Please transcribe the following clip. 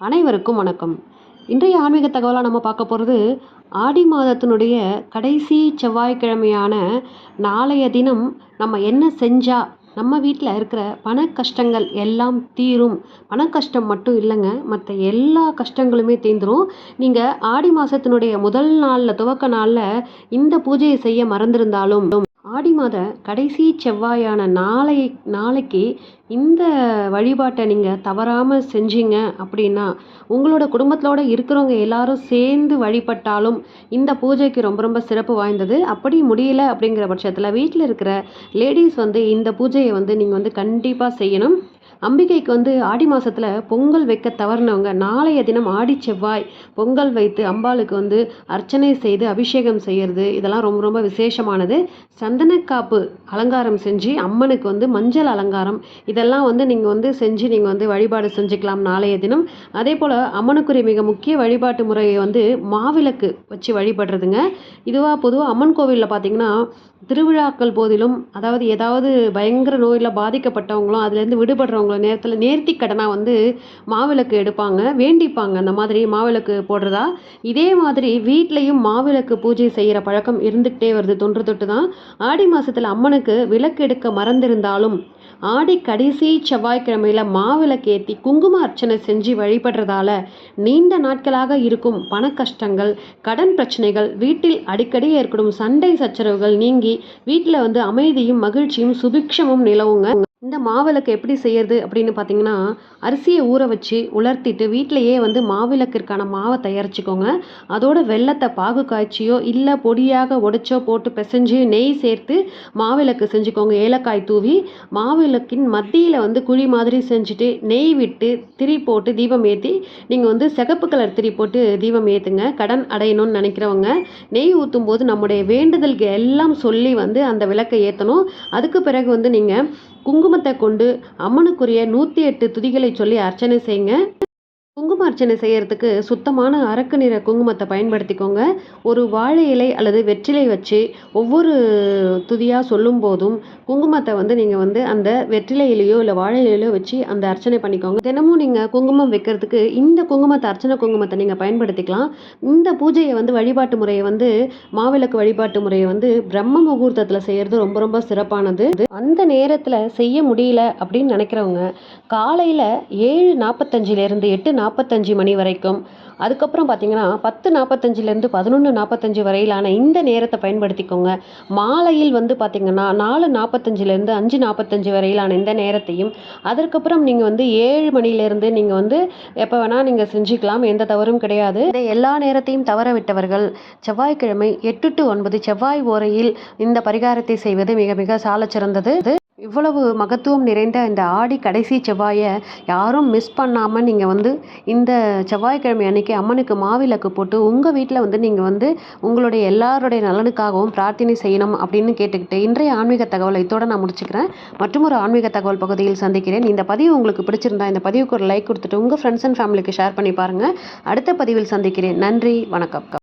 அனைவருக்கும் வணக்கம். இன்றைய ஆன்மீக தகவலாக நம்ம பார்க்க போகிறது ஆடி மாதத்தினுடைய கடைசி செவ்வாய்க்கிழமையான நாளைய தினம் நம்ம என்ன செஞ்சால் நம்ம வீட்டில் இருக்கிற பண கஷ்டங்கள் எல்லாம் தீரும். பண கஷ்டம் மட்டும் இல்லைங்க மற்ற எல்லா கஷ்டங்களுமே தீந்துரும். நீங்கள் ஆடி மாதத்தினுடைய முதல் நாளில் துவக்க நாளில் இந்த பூஜையை செய்ய மறந்திருந்தாலும் ஆடி மாத கடைசி செவ்வாயான நாளை நாளைக்கு இந்த வழிபாட்டை நீங்கள் தவறாமல் செஞ்சீங்க அப்படின்னா உங்களோட குடும்பத்தோடு இருக்கிறவங்க எல்லாரும் சேர்ந்து வழிபட்டாலும் இந்த பூஜைக்கு ரொம்ப ரொம்ப சிறப்பு வாய்ந்தது. அப்படி முடியல அப்படிங்கிற பட்சத்தில் வீட்டில் இருக்கிற லேடிஸ் வந்து இந்த பூஜையை வந்து நீங்கள் வந்து கண்டிப்பாக செய்யணும். அம்பிகைக்கு வந்து ஆடி மாதத்தில் பொங்கல் வைக்க தவறினவங்க நாளைய தினம் ஆடி செவ்வாய் பொங்கல் வைத்து அம்பாளுக்கு வந்து அர்ச்சனை செய்து அபிஷேகம் செய்கிறது இதெல்லாம் ரொம்ப ரொம்ப விசேஷமானது. சந்தனக்காப்பு அலங்காரம் செஞ்சு அம்மனுக்கு வந்து மஞ்சள் அலங்காரம் இதெல்லாம் வந்து நீங்கள் வந்து செஞ்சு நீங்கள் வந்து வழிபாடு செஞ்சுக்கலாம் நாளைய தினம். அதே போல் அம்மனுக்குரிய மிக முக்கிய வழிபாட்டு முறையை வந்து மாவிளக்கு வச்சு வழிபடுறதுங்க. இதுவாக பொதுவாக அம்மன் கோவிலில் பார்த்தீங்கன்னா திருவிழாக்கள் போதிலும் அதாவது ஏதாவது பயங்கர நோயில் பாதிக்கப்பட்டவங்களும் அதுலேருந்து விடுபடுற விடுபடுறவங்கள நேரத்தில் நேர்த்தி கடனாக வந்து மாவிளக்கு எடுப்பாங்க வேண்டிப்பாங்க. அந்த மாதிரி மாவிளக்கு போடுறதா? இதே மாதிரி வீட்லேயும் மாவிளக்கு பூஜை செய்கிற பழக்கம் இருந்துக்கிட்டே வருது. தொன்று தொட்டு தான் ஆடி மாதத்தில் அம்மனுக்கு விளக்கு எடுக்க மறந்திருந்தாலும் ஆடி கடைசி செவ்வாய்க்கிழமையில் மாவிளக்கேற்றி குங்கும அர்ச்சனை செஞ்சு வழிபடுறதால நீண்ட நாட்களாக இருக்கும் பண கஷ்டங்கள் கடன் பிரச்சனைகள் வீட்டில் அடிக்கடி ஏற்படும் சண்டை சச்சரவுகள் நீங்கி வீட்டில் வந்து அமைதியும் மகிழ்ச்சியும் சுபிக்ஷமும் நிலவுங்க. இந்த மாவிளக்கு எப்படி செய்யறது அப்படின்னு பார்த்தீங்கன்னா அரிசியை ஊற வச்சு உலர்த்திட்டு வீட்டிலையே வந்து மாவிளக்கிற்கான மாவை தயாரிச்சுக்கோங்க. அதோட வெள்ளத்தை பாகு காய்ச்சியோ இல்லை பொடியாக உடைச்சோ போட்டு பிசைஞ்சு நெய் சேர்த்து மாவிளக்கு செஞ்சுக்கோங்க. ஏலக்காய் தூவி மாவிளக்கின் மத்தியில் வந்து குழி மாதிரி செஞ்சுட்டு நெய் விட்டு திரி போட்டு தீபம் ஏற்றி நீங்கள் வந்து சிகப்பு கலர் திரி போட்டு தீபம் ஏற்றுங்க கடன் அடையணும்னு நினைக்கிறவங்க நெய் ஊற்றும் போது நம்முடைய வேண்டுதல்கள் எல்லாம் சொல்லி வந்து அந்த விளக்கை ஏற்றணும் அதுக்கு பிறகு வந்து நீங்கள் குங்குமத்தை கொண்டு அம்மனுக்குரிய நூற்றி எட்டு துதிகளை சொல்லி அர்ச்சனை செய்யுங்க. குங்குமார்ச்சனை அர்ச்சனை சுத்தமான அரக்கு நிற குங்குமத்தை பயன்படுத்திக்கோங்க. ஒரு வாழை இலை அல்லது வெற்றிலை வச்சு ஒவ்வொரு துதியாக சொல்லும் போதும் குங்குமத்தை வந்து நீங்கள் வந்து அந்த வெற்றிலையிலையோ இல்லை வாழை இலையோ வச்சு அந்த அர்ச்சனை பண்ணிக்கோங்க. தினமும் நீங்கள் குங்குமம் வைக்கிறதுக்கு இந்த குங்குமத்தை அர்ச்சனை குங்குமத்தை நீங்கள் பயன்படுத்திக்கலாம். இந்த பூஜையை வந்து வழிபாட்டு முறையை வந்து மாவிளக்கு வழிபாட்டு முறையை வந்து பிரம்ம முகூர்த்தத்தில் செய்கிறது ரொம்ப ரொம்ப சிறப்பானது. அந்த நேரத்தில் செய்ய முடியல அப்படின்னு நினைக்கிறவங்க காலையில் ஏழு நாற்பத்தஞ்சிலேருந்து எட்டு நாற்பத்தஞ்சு மணி வரைக்கும். அதுக்கப்புறம் பார்த்தீங்கன்னா பத்து நாற்பத்தஞ்சிலேருந்து பதினொன்று நாற்பத்தஞ்சு வரையிலான இந்த நேரத்தை பயன்படுத்திக்கோங்க. மாலையில் வந்து பார்த்தீங்கன்னா நாலு நாற்பத்தஞ்சிலேருந்து அஞ்சு நாற்பத்தஞ்சு வரையிலான இந்த நேரத்தையும் அதற்கப்புறம் நீங்கள் வந்து ஏழு மணிலேருந்து நீங்கள் வந்து எப்போ வேணால் நீங்கள் செஞ்சுக்கலாம் எந்த தவறும் கிடையாது. இந்த எல்லா நேரத்தையும் தவற விட்டவர்கள் செவ்வாய்க்கிழமை எட்டு டு ஒன்பது செவ்வாய் ஓரையில் இந்த பரிகாரத்தை செய்வது மிக மிக சாலச்சிறந்தது. இவ்வளவு மகத்துவம் நிறைந்த இந்த ஆடி கடைசி செவ்வாயை யாரும் மிஸ் பண்ணாமல் நீங்கள் வந்து இந்த செவ்வாய்க்கிழமை அன்னைக்கு அம்மனுக்கு மாவிளக்கு போட்டு உங்கள் வீட்டில் வந்து நீங்கள் வந்து உங்களுடைய எல்லாருடைய நலனுக்காகவும் பிரார்த்தனை செய்யணும் அப்படின்னு கேட்டுக்கிட்டு இன்றைய ஆன்மீக தகவலை இதோட நான் முடிச்சுக்கிறேன். மற்றும் ஒரு ஆன்மீக தகவல் பகுதியில் சந்திக்கிறேன். இந்த பதிவு உங்களுக்கு பிடிச்சிருந்தா இந்த பதிவுக்கு ஒரு லைக் கொடுத்துட்டு உங்கள் ஃப்ரெண்ட்ஸ் அண்ட் ஃபேமிலிக்கு ஷேர் பண்ணி பாருங்கள் அடுத்த பதிவில் சந்திக்கிறேன். நன்றி வணக்கம்.